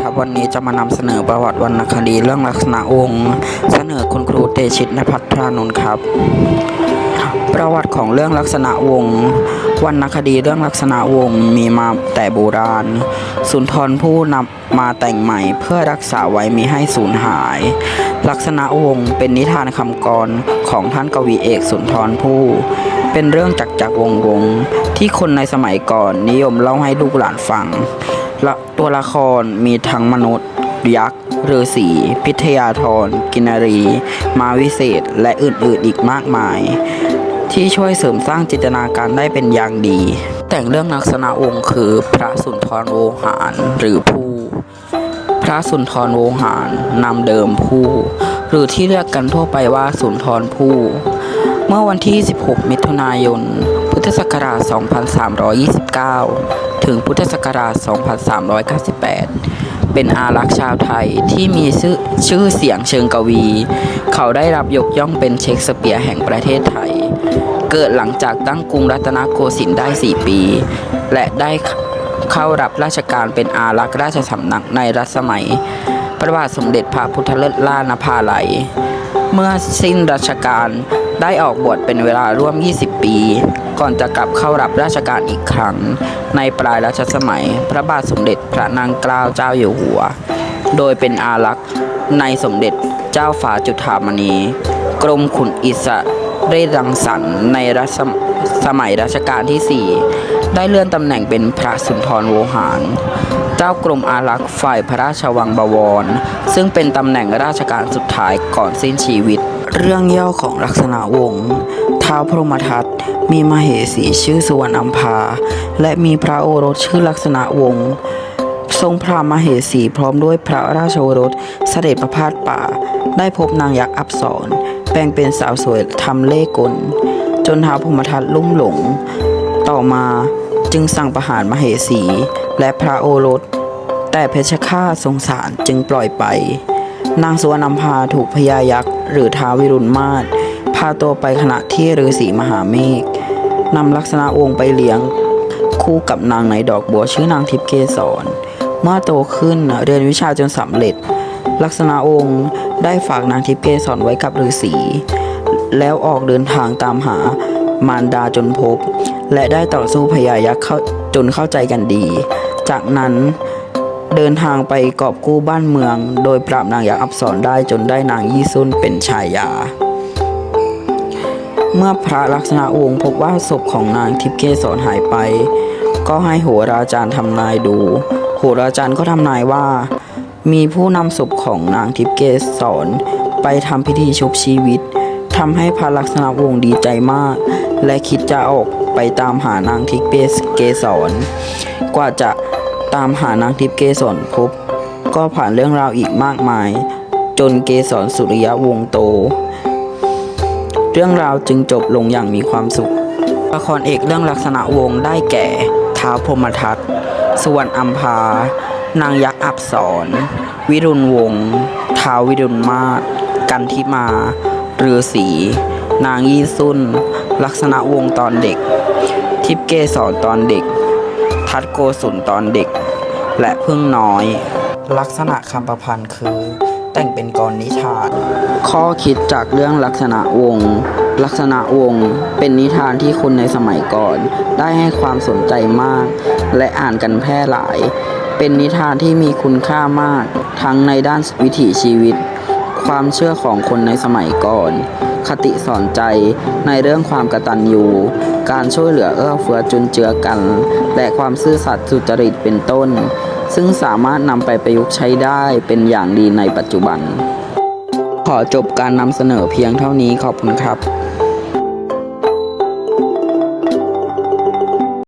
ครับวันนี้จะมานำเสนอประวัติวรรณคดีเรื่องลักษณะวงศ์เสนอคุณครูเตชิตนภัทรพรานนท์ครับ ประวัติของเรื่องลักษณะวงศ์วรรณคดีเรื่องลักษณะวงศ์มีมาแต่โบราณ สุนทรภู่นำมาแต่งใหม่เพื่อรักษาไว้มิให้สูญหาย ลักษณะวงศ์เป็นนิทานคำกรของท่านกวีเอกสุนทรภู่เป็นเรื่องจักจักรวงวงที่คนในสมัยก่อนนิยมเล่าให้ลูกหลานฟัง ละตัวละครมีทั้งมนุษย์ ยักษ์ฤาษีพิทยาธรกินารี มาวิเศษและอื่นๆอีกมากมาย ที่ช่วยเสริมสร้างจินตนาการได้เป็นอย่างดี แต่งเรื่องลักษณะวงศ์คือพระสุนทรโวหารหรือผู้ พระสุนทรโวหารนามเดิมผู้ หรือที่เรียกกันทั่วไปว่าสุนทรผู้เมื่อวันที่ 16 มิถุนายน พุทธศักราช 2329 ถึงพุทธศักราช 2398 เป็นอารักษ์ชาวไทยที่มีชื่อชื่อเสียงเชิงกวี เขาได้รับยกย่องเป็นเชคสเปียร์แห่งประเทศไทย เกิดหลังจากตั้งกรุงรัตนโกสินทร์ได้ 4 ปี และได้เข้ารับราชการเป็นอารักษ์ราชสำนักในรัชสมัย พระบาทสมเด็จพระพุทธเลิศล่านภาลัยเมื่อสิ้นราชการได้ออกบวชเป็นเวลาร่วม 20 ปี ก่อนจะกลับเข้ารับราชการอีกครั้ง ในปลายรัชสมัย พระบาทสมเด็จพระนางเกล้าเจ้าอยู่หัว โดยเป็นอารักษ์ในสมเด็จเจ้าฟ้าจุฑามณี กรมขุนอิสระรังสรรค์ในรัชสมัยรัชกาลที่ 4 ได้เลื่อนตำแหน่งเป็นพระสุนทรโวหาร เจ้ากรมอารักษ์ฝ่ายพระราชวังบวร ซึ่งเป็นตำแหน่งราชการสุดท้ายก่อนสิ้นชีวิต เรื่องย่อของลักษณะวงศ์ท้าวพรหมทัตมีมเหสีชื่อสุวรรณอัมพา และมีพระโอรสชื่อลักษณะวงศ์ทรงพรามเหสีพร้อมด้วยพระราชโอรสเสด็จประพาสป่า ได้พบนางยักษ์อับสรแปลงเป็นสาวสวยทำเล่กล จนท้าวพรหมทัตลุ่มหลง ต่อมา จึงสั่งประหารมเหสี และพระโอรส แต่เพชรฆาตสงสารจึงปล่อยไป นางสุวรรณพาถูกพญายักษ์หรือท้าวิรุณมาศพาตัวไปขณะที่ฤาษีมหาเมฆนำลักษณะวงศ์ไปเลี้ยง คู่กับนางในดอกบัวชื่อนางทิพเกษรเมื่อโตขึ้นเรียนวิชาจนสำเร็จ ลักษณะองค์ได้ฝากนางทิพเกษรไว้กับฤาษีแล้วออกเดินทางตามหามารดาจนพบ และได้ต่อสู้พญายักษ์เข้าจนเข้าใจกันดี จากนั้นเดินทางไปกอบกู้บ้านเมือง โดยปราบนางยักษ์อับสรได้จนได้นางยี่ซุนเป็นชายา เมื่อพระลักษณะวงศ์พบว่าศพของนางทิพย์เกษรหายไป ก็ให้โหราจารย์ทำนายดู โหราจารย์ก็ทำนายว่า มีผู้นำศพของนางทิพย์เกษรไปทำพิธีชุบชีวิตทำให้พระลักษณะวงศ์ดีใจมาก และคิดจะออก ไปตามหานางทิพย์เกษรกว่าจะตามหานางทิพย์เกษรพบ ก็ผ่านเรื่องราวอีกมากมาย จนเกษรสุริยะวงศ์โต เรื่องราวจึงจบลงอย่างมีความสุข ละครเอกเรื่องลักษณะวงศ์ได้แก่ท้าวพรมทัตสุวรรณอัมพานางยักษ์อับสรวิรุณวงศ์ท้าววิรุณมาศกันทิมาฤาษี นางยี่สุนลักษณะวงตอนเด็ก ทิพเกสรตอนเด็ก ทัดโกสุนตอนเด็ก และพึ่งน้อย ลักษณะคำประพันธ์คือ แต่งเป็นกรนิทาน ข้อคิดจากเรื่องลักษณะวง ลักษณะวงเป็นนิทานที่คนในสมัยก่อน ได้ให้ความสนใจมาก และอ่านกันแพร่หลาย เป็นนิทานที่มีคุณค่ามาก ทั้งในด้านวิถีชีวิต ความเชื่อของคนในสมัยก่อน คติสอนใจในเรื่องความกตัญญูการช่วยเหลือเอื้อเฟื้อจุนเจือกัน และความซื่อสัตย์สุจริตเป็นต้น ซึ่งสามารถนำไปประยุกต์ใช้ได้เป็นอย่างดีในปัจจุบัน ขอจบการนำเสนอเพียงเท่านี้ขอบคุณครับ